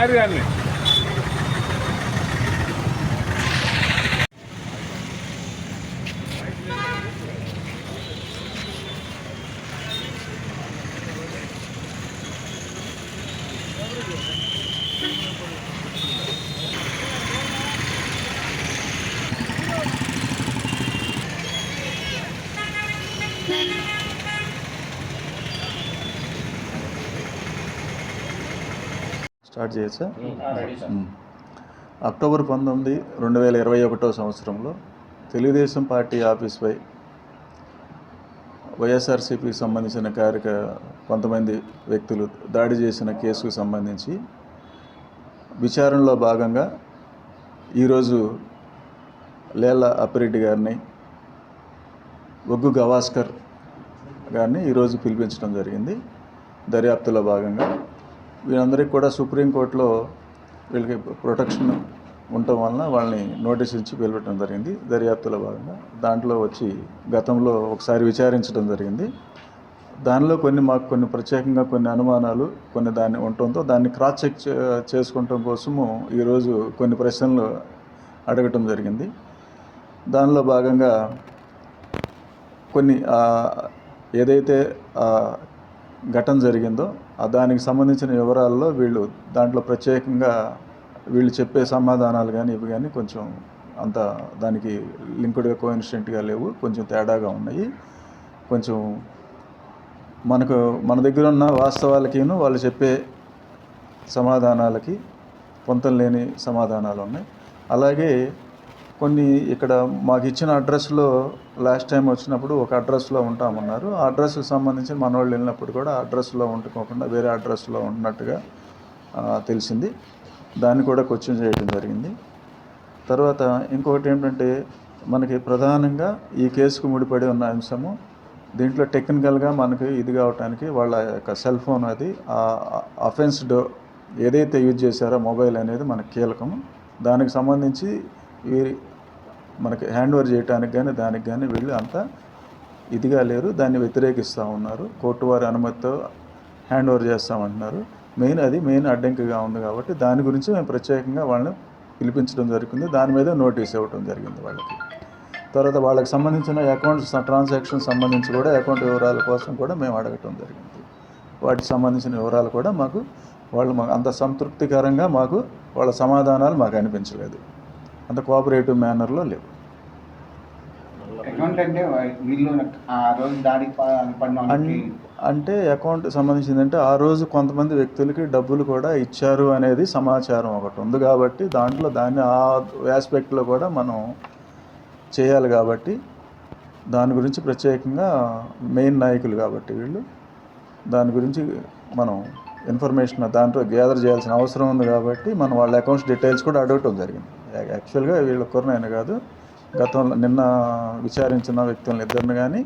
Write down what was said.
Her yerli. Thank you. Start చేయొచ్చా. October పంతొమ్మిది రెండు వేల ఇరవై ఒకటో సంవత్సరంలో తెలుగుదేశం పార్టీ ఆఫీస్పై వైఎస్ఆర్సీపీకి సంబంధించిన కార్యక కొంతమంది వ్యక్తులు దాడి చేసిన కేసుకు సంబంధించి విచారణలో భాగంగా ఈరోజు లేల అప్పిరెడ్డి గారిని ఒగ్గు గవాస్కర్ గారిని ఈరోజు పిలిపించడం జరిగింది. దర్యాప్తులో భాగంగా వీళ్ళందరికీ కూడా సుప్రీంకోర్టులో వీళ్ళకి ప్రొటెక్షన్ ఉండటం వలన వాళ్ళని నోటీస్ ఇచ్చి పిలవటం జరిగింది. దర్యాప్తులో భాగంగా దాంట్లో వచ్చి గతంలో ఒకసారి విచారించడం జరిగింది. దానిలో కొన్ని మాకు కొన్ని ప్రత్యేకంగా కొన్ని అనుమానాలు కొన్ని దాన్ని ఉండటంతో దాన్ని క్రాస్ చెక్ చేసుకోవటం కోసము ఈరోజు కొన్ని ప్రశ్నలు అడగటం జరిగింది. దానిలో భాగంగా కొన్ని ఏదైతే ఘటన జరిగిందో దానికి సంబంధించిన వివరాల్లో వీళ్ళు దాంట్లో ప్రత్యేకంగా వీళ్ళు చెప్పే సమాధానాలు కానీ ఇవి కానీ కొంచెం అంత దానికి లింక్డ్గా కోఇన్సిడెంట్గా లేవు. కొంచెం తేడాగా ఉన్నాయి. కొంచెం మనకు మన దగ్గర ఉన్న వాస్తవాలకిను వాళ్ళు చెప్పే సమాధానాలకి పొంతం లేని సమాధానాలు ఉన్నాయి. అలాగే కొన్ని ఇక్కడ మాకు ఇచ్చిన అడ్రస్లో లాస్ట్ టైం వచ్చినప్పుడు ఒక అడ్రస్లో ఉంటామన్నారు. ఆ అడ్రస్కి సంబంధించి మన వాళ్ళు వెళ్ళినప్పుడు కూడా అడ్రస్లో ఉండకోకుండా వేరే అడ్రస్లో ఉన్నట్టుగా తెలిసింది. దాన్ని కూడా క్వశ్చన్ చేయడం జరిగింది. తర్వాత ఇంకొకటి ఏంటంటే మనకి ప్రధానంగా ఈ కేసుకు ముడిపడి ఉన్న అంశము దీంట్లో టెక్నికల్గా మనకి ఇది కావటానికి వాళ్ళ యొక్క సెల్ ఫోన్ అది ఆ అఫెన్స్ డో ఏదైతే యూజ్ చేశారో మొబైల్ అనేది మనకు కీలకము. దానికి సంబంధించి ఈ మనకి హ్యాండ్ ఓవర్ చేయడానికి కానీ దానికి కానీ వీళ్ళు అంత ఇదిగా లేరు. దాన్ని వ్యతిరేకిస్తూ ఉన్నారు. కోర్టు వారి అనుమతితో హ్యాండ్ ఓవర్ చేస్తామంటున్నారు. మెయిన్ అది మెయిన్ అడ్డంకిగా ఉంది కాబట్టి దాని గురించి మేము ప్రత్యేకంగా వాళ్ళని పిలిపించడం జరిగింది. దాని మీద నోటీస్ ఇవ్వడం జరిగింది వాళ్ళకి. తర్వాత వాళ్ళకి సంబంధించిన అకౌంట్స్ ట్రాన్సాక్షన్ సంబంధించి కూడా అకౌంట్ వివరాల కోసం కూడా మేము అడగటం జరిగింది. వాటికి సంబంధించిన వివరాలు కూడా మాకు వాళ్ళు మాకు అంత సంతృప్తికరంగా మాకు వాళ్ళ సమాధానాలు మాకు అనిపించలేదు. అంత కోఆపరేటివ్ మేనర్లో లేవు. అకౌంట్ అంటే అన్- వాళ్ళకి అంటే అకౌంట్ సంబంధించిందంటే ఆ రోజు కొంతమంది వ్యక్తులకి డబ్బులు కూడా ఇచ్చారు అనేది సమాచారం ఒకటి ఉంది కాబట్టి దాంట్లో దాన్ని ఆ ఆస్పెక్ట్లో కూడా మనం చేయాలి కాబట్టి దాని గురించి ప్రత్యేకంగా మెయిన్ నాయకులు కాబట్టి వీళ్ళు దాని గురించి మనం ఇన్ఫర్మేషన్ దాంట్లో గ్యాదర్ చేయాల్సిన అవసరం ఉంది కాబట్టి మనం వాళ్ళ అకౌంట్స్ డీటెయిల్స్ కూడా అడగటం జరిగింది. యాక్చువల్గా వీళ్ళు ఒక్కరినైనా కాదు. గతంలో నిన్న విచారించిన వ్యక్తులను ఇద్దరిని కానీ